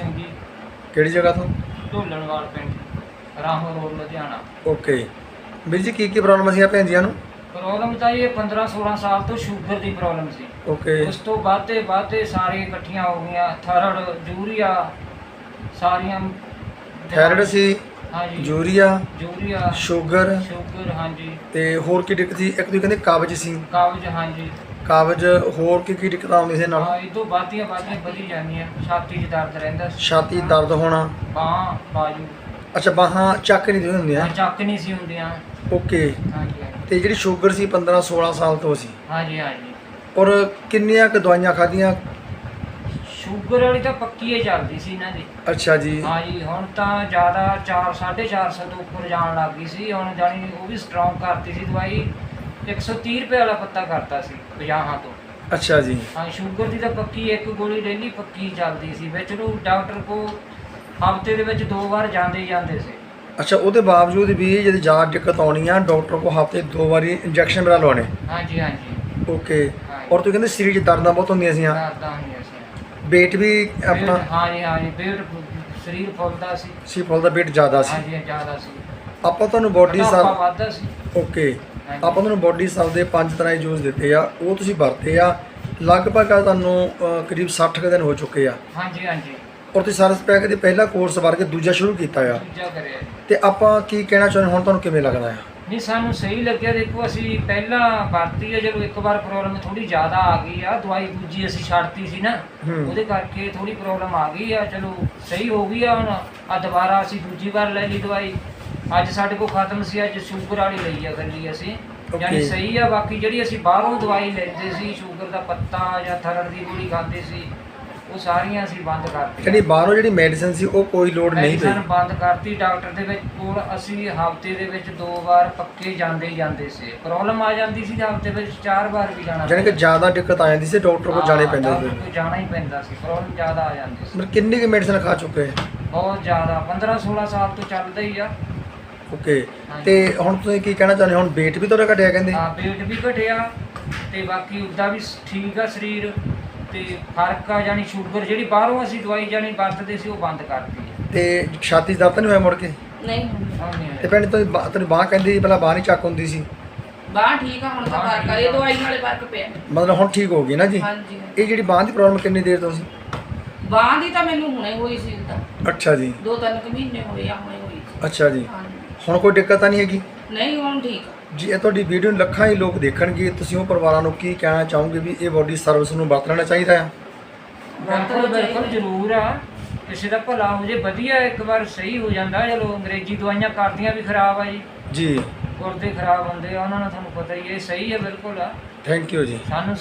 ਸਿੰਘ ਜੀ ਕਿਹੜੀ ਜਗ੍ਹਾ ਤੋਂ? ਢੋਲਣਵਾਲ ਪਿੰਡ ਰਾਹੋਂ ਰੋਡ ਲੁਧਿਆਣਾ। ਓਕੇ। ਵੀਰ ਜੀ ਕੀ ਕੀ ਪ੍ਰੋਬਲਮ ਸੀ ਆ ਭੈਣ ਜੀਆਂ ਨੂੰ? ਪ੍ਰੋਬਲਮ ਤਾਂ ਇਹ 15 16 ਸਾਲ ਤੋਂ ਸ਼ੂਗਰ ਦੀ ਪ੍ਰੋਬਲਮ ਸੀ। ਓਕੇ। ਉਸ ਤੋਂ ਬਾਅਦੇ ਬਾਅਦੇ ਸਾਰੇ ਇਕੱਠੀਆਂ ਹੋ ਗਈਆਂ। ਥਰੜ ਜੂਰੀਆ ਸਾਰੀਆਂ ਥਾਇਰਾਇਡ ਸੀ ਹਾਂਜੀ। ਯੂਰੀਆ ਜੂਰੀਆ ਸ਼ੂਗਰ ਸ਼ੂਗਰ ਹਾਂਜੀ। ਤੇ ਹੋਰ ਕੀ ਦਿੱਕਤ ਸੀ? ਇੱਕ ਤੁਸੀਂ ਕਹਿੰਦੇ ਕਾਬਜ ਸੀ। ਕਾਬਜ ਹਾਂਜੀ। ਕਾਬਜ ਹੋਰ ਕੀ ਕੀ ਦਿੱਕਤਾਂ ਆਉਂਦੀਆਂ ਸੀ ਨਾਲ? ਹਾਂ ਇਹ ਤੋਂ ਬਾਦੀਆਂ ਬਾਦੀਆਂ ਵਧੀ ਜਾਂਦੀਆਂ। ਛਾਤੀ 'ਚ ਦਰਦ ਰਹਿੰਦਾ ਛਾਤੀ ਦਰਦ ਹੋਣਾ। ਬਾਂਹ ਬਾਜੂ। ਅੱਛਾ ਬਾਹਾਂ ਚੱਕ ਨਹੀਂ ਦੀਆਂ ਹੁੰਦੀਆਂ? ਚੱਕ ਨਹੀਂ ਸੀ ਹੁੰਦੀਆਂ। ਓਕੇ। ਹਾਂਜੀ ਹਾਂਜੀ। ਤੇ ਜਿਹੜੀ ਸ਼ੂਗਰ ਸੀ 15 16 ਸਾਲ ਤੋਂ ਸੀ। ਹਾਂਜੀ ਹਾਂਜੀ। ਔਰ ਕਿੰਨੀਆਂ ਕੁ ਦਵਾਈਆਂ ਖਾਧੀਆਂ? ਸ਼ੂਗਰ ਵਾਲੀ ਤਾਂ ਪੱਕੀ ਹੀ ਚੱਲਦੀ ਸੀ ਇਹਨਾਂ ਦੀ। ਅੱਛਾ ਜੀ। ਹਾਂਜੀ ਹੁਣ ਤਾਂ ਜ਼ਿਆਦਾ 4 450 ਤੋਂ ਉੱਪਰ ਜਾਣ ਲੱਗ ਗਈ ਸੀ। ਹੁਣ ਜਾਣੀ ਉਹ ਵੀ ਸਟਰੋਂਗ ਕਰਤੀ ਸੀ ਦਵਾਈ। 130 ਰੁਪਏ ਵਾਲਾ ਪੱਤਾ ਕਰਤਾ ਸੀ 50 ਤੋਂ। ਅੱਛਾ ਜੀ। ਹਾਂ ਸ਼ੂਗਰ ਦੀ ਤਾਂ ਪੱਕੀ ਇੱਕ ਗੋਲੀ ਡੇਲੀ ਪੱਕੀ ਚੱਲਦੀ ਸੀ ਵਿੱਚ ਨੂੰ ਡਾਕਟਰ ਕੋ ਹਫ਼ਤੇ ਦੇ ਵਿੱਚ ਦੋ ਵਾਰ ਜਾਂਦੇ ਹੀ ਜਾਂਦੇ ਸੀ। ਅੱਛਾ ਉਹਦੇ ਬਾਵਜੂਦ ਵੀ ਜੇ ਜ਼ਿਆਦਾ ਦਿੱਕਤ ਆਉਣੀ ਆ ਡਾਕਟਰ ਕੋ ਹਫ਼ਤੇ ਦੋ ਵਾਰੀ ਇੰਜੈਕਸ਼ਨ ਵਗੈਰਾ ਲਵਾਉਣੇ। ਹਾਂਜੀ ਹਾਂਜੀ। ਓਕੇ। ਹਾਂਜੀ। ਔਰ ਤੂੰ ਕਹਿੰਦੇ ਸਰੀਰ 'ਚ ਦਰਦਾਂ ਬਹੁਤ ਹੁੰਦੀਆਂ ਸੀ ਕਰਦਾ ਨਹੀਂ ਅਸੀਂ weight ਵੀ ਆਪਣਾ ਪੇਟ- ਹਾਂਜੀ ਹਾਂਜੀ ਪੇਟ ਸਰੀਰ ਫੁੱਲਦਾ ਸੀ। ਸੀ ਫੁੱਲ ਦਾ weight ਜ਼ਿਆਦਾ ਸੀ। ਹਾਂਜੀ ਜ਼ਿਆਦਾ ਸੀ। ਆਪਾਂ ਤੁਹਾਨੂੰ ਬੋਡੀ ਮੋਟਾਪਾ ਸਰ ਵੱਧਦਾ ਸੀ। ਓਕੇ। ਆਪਾਂ ਤੁਹਾਨੂੰ ਬੋਡੀ ਸਰ ਦੇ ਪੰਜ ਤਰ੍ਹਾਂ ਦੇ ਜੂਸ ਦਿੱਤੇ ਆ ਉਹ ਤੁਸੀਂ ਵਰਤੇ ਆ ਲਗਭਗ ਆ ਤੁਹਾਨੂੰ ਅ, ਕਰੀਬ 60 ਕੁ ਦਿਨ ਹੋ ਚੁੱਕੇ ਆ। ਹਾਂਜੀ ਹਾਂਜੀ। ਔਰ ਤੁਸੀਂ ਸਰਸ ਪੈਕ ਦੇ ਪਹਿਲਾ ਕੋਰਸ ਵਰ ਕੇ ਦੂਜਾ ਸ਼ੁਰੂ ਕੀਤਾ ਆ। ਦੂਜਾ ਕਰਿਆ ਤੇ ਆਪਾਂ ਕੀ ਕਹਿਣਾ ਚਾਹੁੰਦੇ ਹੁਣ ਤੁਹਾਨੂੰ ਕਿਵੇਂ ਲੱਗਦਾ ਆ? ਨਹੀਂ ਸਾਨੂੰ ਸਹੀ ਲੱਗਿਆ ਦੇਖੋ ਅਸੀਂ ਪਹਿਲਾਂ ਵਰਤੀ ਹੈ ਜਦੋਂ ਇੱਕ ਵਾਰ ਪ੍ਰੋਬਲਮ ਥੋੜੀ ਜ਼ਿਆਦਾ ਆ ਗਈ ਆ ਦਵਾਈ ਦੂਜੀ ਅਸੀਂ ਛੱਡਤੀ ਸੀ ਨਾ ਹੂੰ। ਉਹਦੇ ਕਰਕੇ ਥੋੜੀ ਪ੍ਰੋਬਲਮ ਆ ਗਈ ਆ ਚਲੋ ਸਹੀ ਹੋ ਗਈ ਆ ਹੁਣ ਆ ਦੁਬਾਰਾ ਅਸੀਂ ਦੂਜੀ ਵਾਰ ਲੈ ਲਈ ਦਵਾਈ। ਅੱਜ ਸਾਡੇ ਕੋਲ ਖਤਮ ਸੀ ਅੱਜ ਸ਼ੂਗਰ ਵਾਲੀ ਲਈ ਆ ਗੱਲੀ ਅਸੀਂ। ਯਾਨੀ. ਸਹੀ ਆ ਬਾਕੀ ਜਿਹੜੀ ਅਸੀਂ ਬਾਹਰੋਂ ਦਵਾਈ ਲੈਂਦੇ ਸੀ ਸ਼ੂਗਰ ਦਾ ਪੱਤਾ ਜਾਂ ਥਰੜ ਦੀ ਗੋਲੀ ਖਾਂਦੇ ਸੀ ਉਹ ਸਾਰੀਆਂ ਅਸੀਂ ਬੰਦ ਕਰਤੀਆਂ। ਜਿਹੜੀ ਬਾਹਰੋਂ ਜਿਹੜੀ ਮੈਡੀਸਿਨ ਸੀ ਉਹ ਕੋਈ ਲੋਡ ਨਹੀਂ ਪਈ। ਮੈਡੀਸਨ ਬੰਦ ਕਰਤੀ ਡਾਕਟਰ ਦੇ ਵਿੱਚ ਕੋਲ ਅਸੀਂ ਹਫ਼ਤੇ ਦੇ ਵਿੱਚ ਦੋ ਵਾਰ ਪੱਕੇ ਜਾਂਦੇ ਹੀ ਜਾਂਦੇ ਸੀ। ਪ੍ਰੋਬਲਮ ਆ ਜਾਂਦੀ ਸੀ ਹਫ਼ਤੇ ਵਿੱਚ ਚਾਰ ਵਾਰ ਵੀ ਜਾਣਾ ਜਾਣੀ ਕਿ ਜ਼ਿਆਦਾ ਦਿੱਕਤ ਆ ਜਾਂਦੀ ਸੀ ਡਾਕਟਰ ਕੋਲ ਜਾਣੇ ਪੈਂਦੇ ਡਾਕਟਰ ਸੀ। ਕੋਲ ਜਾਣਾ ਹੀ ਪੈਂਦਾ ਸੀ ਪ੍ਰੋਬਲਮ ਜ਼ਿਆਦਾ ਆ ਜਾਂਦੀ ਸੀ। ਮਤਲਬ ਕਿੰਨੀ ਕੁ ਮੈਡੀਸਿਨ ਖਾ ਚੁੱਕੇ? ਬਹੁਤ ਜ਼ਿਆਦਾ 15 16 ਸਾਲ ਤੋਂ ਚੱਲਦਾ ਹੀ ਆ। ਓਕੇ। ਤੇ ਹੁਣ ਤੁਸੀਂ ਕੀ ਕਹਿਣਾ ਚਾਹੁੰਦੇ ਹੋ? ਹੁਣ weight ਵੀ ਤੁਹਾਡਾ ਘਟਿਆ ਕਹਿੰਦੇ? ਆ weight ਵੀ ਘਟਿਆ ਤੇ ਬਾਕੀ ਉਦਾਂ ਵੀ ਠੀਕ ਆ ਸਰੀਰ ਤੇ ਫ਼ਰਕ ਆ ਜਾਨੀ ਸ਼ੂਗਰ ਜਿਹੜੀ ਬਾਹਰੋਂ ਅਸੀਂ ਦਵਾਈ ਜਾਨੀ ਵਰਤਦੇ ਸੀ ਉਹ ਬੰਦ ਕਰਤੀ ਹੈ ਤੇ ਛਾਤੀ 'ਚ ਦਰਦ ਨਹੀਂ ਹੋਇਆ ਮੁੜ ਕੇ? ਨਹੀਂ। ਹੁਣ ਨਹੀਂ ਤੇ ਬਾ- ਤੈਨੂੰ ਬਾਹ ਕਹਿੰਦੀ ਸੀ ਪਹਿਲਾਂ ਬਾਹ ਨਹੀਂ ਚੱਕ ਹੁੰਦੀ ਸੀ। ਬਾਹ ਠੀਕ ਆ ਹੁਣ ਤਾਂ ਬਾਂਹ ਫ਼ਰਕ ਆ ਠੀਕ ਇਹ ਆ। ਦਵਾਈ ਨਾਲੇ ਫ਼ਰਕ ਪਿਆ। ਮਤਲਬ ਹੁਣ ਠੀਕ ਹੋ ਗਈ ਨਾ ਜੀ? ਹਾਂਜੀ ਇਹ ਜਿਹੜੀ ਬਾਹ ਦੀ ਪ੍ਰੋਬਲਮ ਕਿੰਨੀ ਦੇਰ ਤੋਂ ਸੀ? ਬਾਹ ਦੀ ਤਾਂ ਮੈਨੂੰ ਹੁਣੇ ਹੋਈ ਸੀ ਤਾਂ ਅੱਛਾ ਜੀ। ਦੋ ਤਿੰਨ ਕੁ ਮਹੀਨੇ ਹੋਏ ਆ ਹੁਣੇ ਹੋਈ ਸੀ। ਅੱਛਾ ਜੀ। ਹਾਂਜੀ। ਹੁਣ ਕੋਈ ਦਿੱਕਤ ਤਾਂ ਨਹੀਂ ਹੈਗੀ? ਨਹੀਂ ਹੁਣ ਠੀਕ ਆ। ਜੀ ਇਹ ਤੁਹਾਡੀ ਵੀਡੀਓ ਨੂੰ ਲੱਖਾਂ ਹੀ ਲੋਕ ਦੇਖਣਗੇ। ਤੁਸੀਂ ਉਹ ਪਰਿਵਾਰਾਂ ਨੂੰ ਕੀ ਕਹਿਣਾ ਚਾਹੋਗੇ ਵੀ ਇਹ ਬੋਡੀ ਸਰਵਿਸ ਨੂੰ ਵਰਤਣਾ ਚਾਹੀਦਾ ਆ ਬਿਲਕੁਲ ਬਿਲਕੁਲ ਜ਼ਰੂਰ ਆ। ਕਿਸੇ ਦਾ ਭਲਾ ਹੋ ਜੇ ਵਧੀਆ ਇੱਕ ਵਾਰ ਸਹੀ ਹੋ ਜਾਂਦਾ। ਚਲੋ ਅੰਗਰੇਜ਼ੀ ਦਵਾਈਆਂ ਕਰਦੀਆਂ ਵੀ ਖਰਾਬ ਆ ਜੀ। ਜੀ। ਗੁਰਦੇ ਖਰਾਬ ਹੁੰਦੇ ਆ ਉਹਨਾਂ ਨੂੰ ਤੁਹਾਨੂੰ ਪਤਾ ਹੀ ਹੈ ਇਹ ਸਹੀ ਹੈ ਬਿਲਕੁਲ ਆ। ਥੈਂਕ ਯੂ ਜੀ। ਸਾਨੂੰ